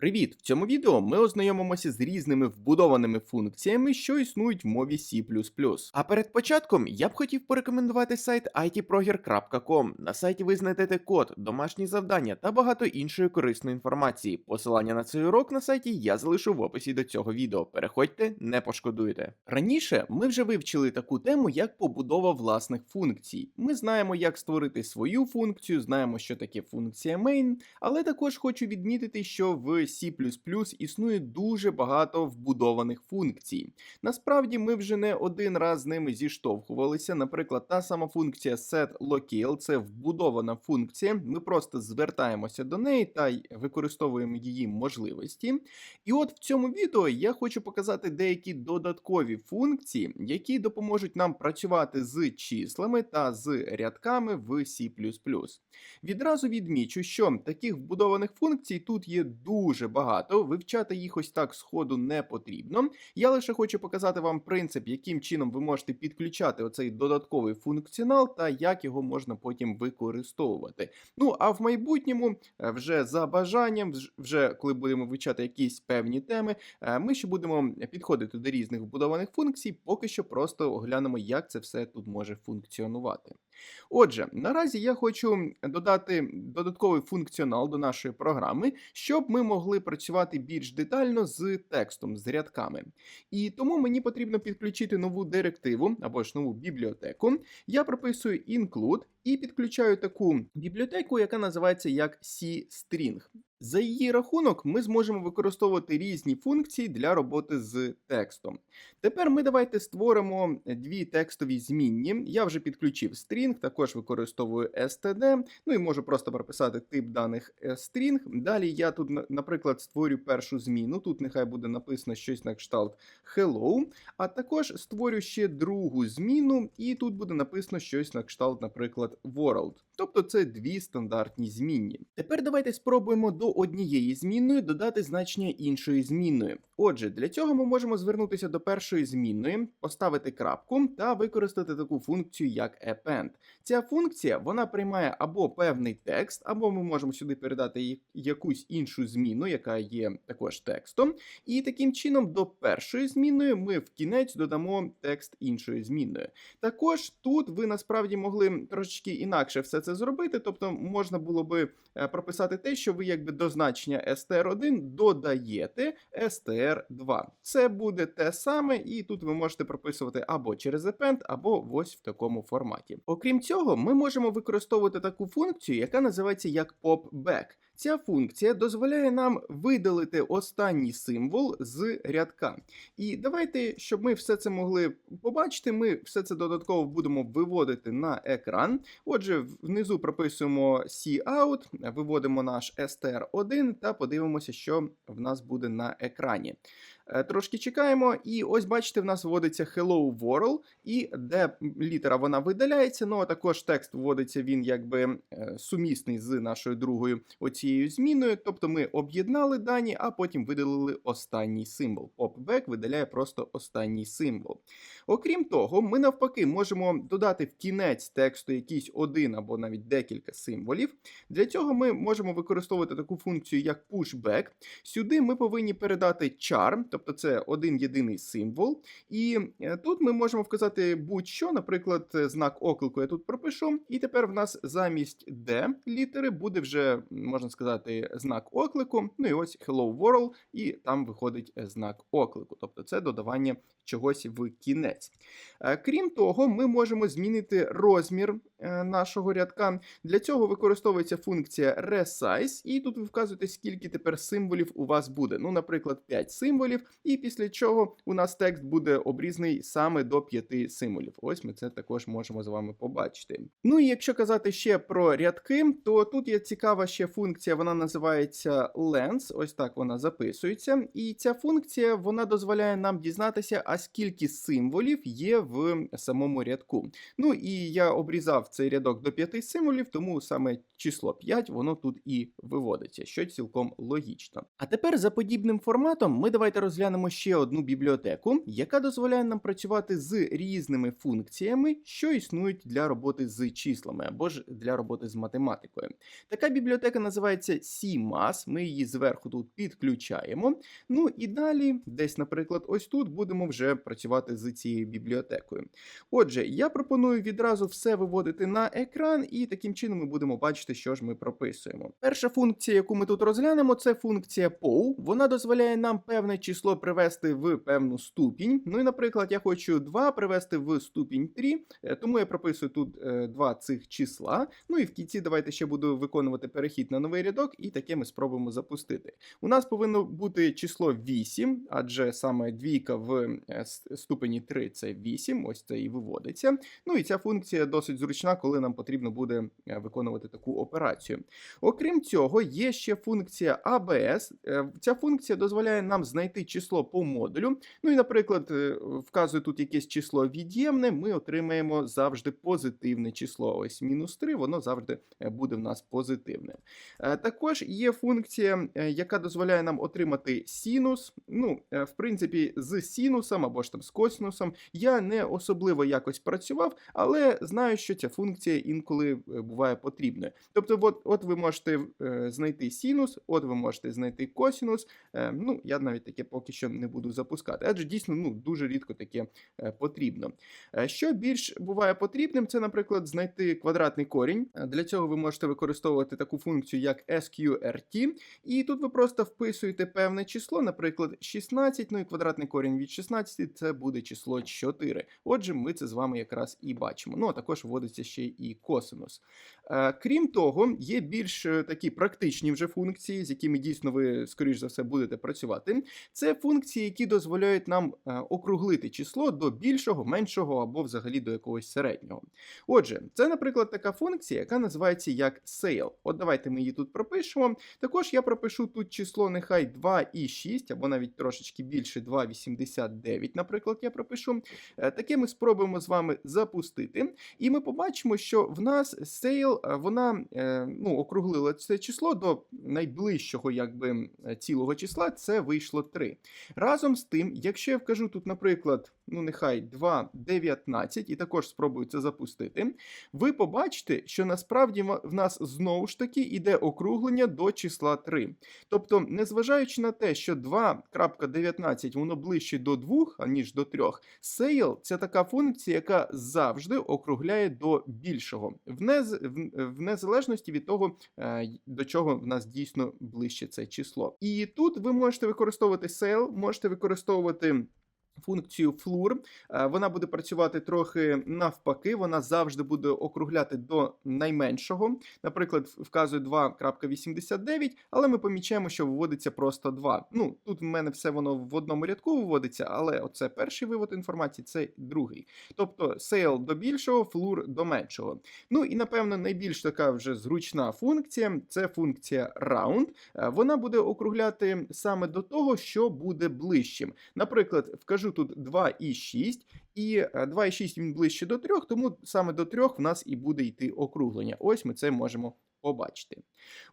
Привіт! В цьому відео ми ознайомимося з різними вбудованими функціями, що існують в мові C. А перед початком я б хотів порекомендувати сайт itproger.com. На сайті ви знайдете код, домашні завдання та багато іншої корисної інформації. Посилання на цей урок на сайті я залишу в описі до цього відео. Переходьте, не пошкодуєте. Раніше ми вже вивчили таку тему, як побудова власних функцій. Ми знаємо, як створити свою функцію, знаємо, що таке функція main, але також хочу відмітити, що в C існує дуже багато вбудованих функцій. Насправді ми вже не один раз з ними зіштовхувалися. Наприклад, та сама функція setLocale – це вбудована функція. Ми просто звертаємося до неї та використовуємо її можливості. І от в цьому відео я хочу показати деякі додаткові функції, які допоможуть нам працювати з числами та з рядками в C. Відразу відмічу, що таких вбудованих функцій тут є дуже багато. Вивчати їх ось так сходу не потрібно. Я лише хочу показати вам принцип, яким чином ви можете підключати оцей додатковий функціонал та як його можна потім використовувати. Ну а в майбутньому, е, вже за бажанням, вже коли будемо вивчати якісь певні теми, е, ми ще будемо підходити до різних вбудованих функцій, поки що просто оглянемо, як це все тут може функціонувати. Отже, наразі я хочу додати додатковий функціонал до нашої програми, щоб ми могли працювати більш детально з текстом, з рядками. І тому мені потрібно підключити нову директиву або ж нову бібліотеку. Я прописую include і підключаю таку бібліотеку, яка називається як C-string. За її рахунок ми зможемо використовувати різні функції для роботи з текстом. Тепер ми давайте створимо дві текстові змінні. Я вже підключив string, також використовую std, ну і можу просто прописати тип даних е, string. Далі я тут, наприклад, створю першу зміну. Тут нехай буде написано щось на кшталт hello, а також створю ще другу зміну, і тут буде написано щось на кшталт, наприклад, world. Тобто це дві стандартні змінні. Тепер давайте спробуємо до однієї змінної додати значення іншої змінної. Отже, для цього ми можемо звернутися до першої змінної, поставити крапку та використати таку функцію як append. Ця функція вона приймає або певний текст, або ми можемо сюди передати якусь іншу зміну, яка є також текстом. І таким чином до першої змінної ми в кінець додамо текст іншої змінної. Також тут ви насправді могли трошечки інакше все це зробити, тобто можна було би е, прописати те, що ви якби до значення str1 додаєте str2. Це буде те саме, і тут ви можете прописувати або через append, або ось в такому форматі. Окрім цього, ми можемо використовувати таку функцію, яка називається як popback. Ця функція дозволяє нам видалити останній символ з рядка. І давайте, щоб ми все це могли побачити, ми все це додатково будемо виводити на екран. Отже, внизу прописуємо cout, виводимо наш str1 та подивимося, що в нас буде на екрані. Е, Трошки чекаємо, і ось бачите, в нас вводиться Hello World, і де літера вона видаляється. Ну а також текст вводиться він якби е, сумісний з нашою другою оцією зміною. Тобто ми об'єднали дані, а потім видалили останній символ. Popback видаляє просто останній символ. Окрім того, ми навпаки можемо додати в кінець тексту якийсь один або навіть декілька символів. Для цього ми можемо використовувати таку функцію, як pushback. Сюди ми повинні передати char, тобто це один єдиний символ. І е, тут ми можемо вказати будь-що, наприклад, е, знак оклику я тут пропишу. І тепер в нас замість D літери буде вже, можна сказати, знак оклику. Ну і ось Hello World, і там виходить е, знак оклику. Тобто це додавання чогось в кінець. Крім того, ми можемо змінити розмір нашого рядка. Для цього використовується функція resize, і тут ви вказуєте, скільки тепер символів у вас буде. Ну, наприклад, 5 символів, і після чого у нас текст буде обрізаний саме до 5 символів. Ось ми це також можемо з вами побачити. Ну і якщо казати ще про рядки, то тут є цікава ще функція, вона називається lens. Ось так вона записується. І ця функція вона дозволяє нам дізнатися, а скільки символів є в самому рядку. Ну і я обрізав цей рядок до 5 символів, тому саме число 5 воно тут і виводиться, що цілком логічно. А тепер за подібним форматом ми давайте розглянемо ще одну бібліотеку, яка дозволяє нам працювати з різними функціями, що існують для роботи з числами або ж для роботи з математикою. Така бібліотека називається CMAS, Ми її зверху тут підключаємо. Ну і далі, десь, наприклад, ось тут будемо вже працювати з цією бібліотекою. Отже, я пропоную відразу все виводити на екран, і таким чином ми будемо бачити, що ж ми прописуємо. Перша функція, яку ми тут розглянемо, це функція POW. Вона дозволяє нам певне число привести в певну ступінь. Ну і, наприклад, я хочу 2 привести в ступінь 3, е, тому я прописую тут е, два цих числа. Ну і в кінці давайте ще буду виконувати перехід на новий рядок, і таке ми спробуємо запустити. У нас повинно бути число 8, адже саме двійка в е, ступені 3 це 8, ось це і виводиться. Ну і ця функція досить зручна, коли нам потрібно буде е, виконувати таку операцію. Окрім цього, є ще функція ABS. Е, Ця функція дозволяє нам знайти число по модулю. Ну і, наприклад, е, вказує тут якесь число від'ємне, ми отримаємо завжди позитивне число. Ось мінус 3, воно завжди буде в нас позитивне. Також є функція, яка дозволяє нам отримати синус. Ну, в принципі, з синусом або ж там з косинусом я не особливо якось працював, але знаю, що ця функція інколи е, буває потрібною. Тобто, от, от ви можете е, знайти синус, от ви можете знайти косинус. Е, ну, я навіть таке поки що не буду запускати, адже дійсно ну, дуже рідко таке потрібно. Що більш буває потрібним, це, наприклад, знайти квадратний корінь. Для цього ви можете використовувати таку функцію, як SQRT, і тут ви просто вписуєте певне число, наприклад, 16, ну і квадратний корінь від 16 це буде число 4. Отже, ми це з вами якраз і бачимо. Ну, а також вводиться ще і косинус. Е, Крім того, є більш е, такі практичні вже функції, з якими дійсно ви, скоріш за все, будете працювати. Це функції, які дозволяють нам е, округлити число до більшого, меншого або взагалі до якогось середнього. Отже, це, наприклад, така функція, яка називається як sale. От давайте ми її тут пропишемо. Також я пропишу тут число нехай 2,6, або навіть трошечки більше 2,89, наприклад, я пропишу. Таке ми спробуємо з вами запустити. І ми побачимо, що в нас sale, е, вона е, ну, округлила це число до найближчого якби, е, цілого числа, це вийшло 3. Разом з тим, якщо я вкажу тут, наприклад, ну нехай 2,19 і також спробую це запустити, ви побачите, що насправді в нас знову ж таки іде округлення до числа 3. Тобто, незважаючи на те, що 2.19 воно ближче до 2, аніж до 3, Sale – це така функція, яка завжди округляє до більшого, в, нез, в, незалежності від того, е, до чого в нас дійсно ближче це число. І тут ви можете використовувати Sale, можете використовувати. Функцію FLUR, Е, вона буде працювати трохи навпаки, вона завжди буде округляти до найменшого. Наприклад, вказує 2.89, але ми помічаємо, що виводиться просто 2. Ну, тут в мене все воно в одному рядку виводиться, але оце перший вивод інформації, це другий. Тобто sale до більшого, FLUR до меншого. Ну і напевно найбільш така вже зручна функція це функція round. Е, Вона буде округляти саме до того, що буде ближчим. Наприклад, вкажу тут 2,6, і е, 2,6 він ближче до 3, тому саме до 3 в нас і буде йти округлення. Ось ми це можемо побачити.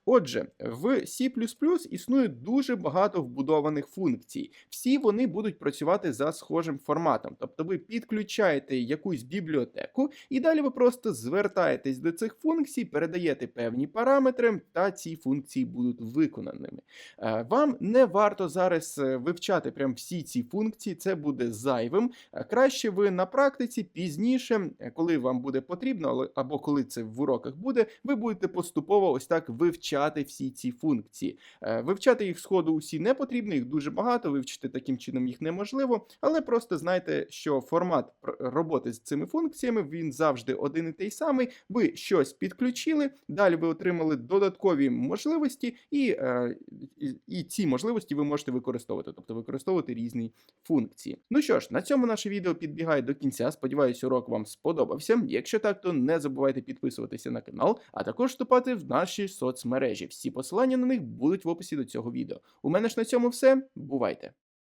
Отже, в C існує дуже багато вбудованих функцій. Всі вони будуть працювати за схожим форматом. Тобто ви підключаєте якусь бібліотеку, і далі ви просто звертаєтесь до цих функцій, передаєте певні параметри, та ці функції будуть виконаними. Е, Вам не варто зараз е, вивчати прям всі ці функції, це буде зайвим. Е, Краще ви на практиці пізніше, коли вам буде потрібно, або коли це в уроках буде, ви будете поступово ось так вивчати всі ці функції. Е, Вивчати їх сходу усі не потрібно, їх дуже багато, вивчити таким чином їх неможливо, але просто знайте, що формат роботи з цими функціями він завжди один і той самий. Ви щось підключили, далі ви отримали додаткові можливості, е, і, і ці можливості ви можете використовувати, тобто використовувати різні функції. Ну що ж, на цьому наше відео підбігає до кінця. Сподіваюсь, урок вам сподобався. Якщо так, то не забувайте підписуватися на канал, а також вступати в наші соцмережі. Всі посилання на них будуть в описі до цього відео. У мене ж на цьому все. Бувайте!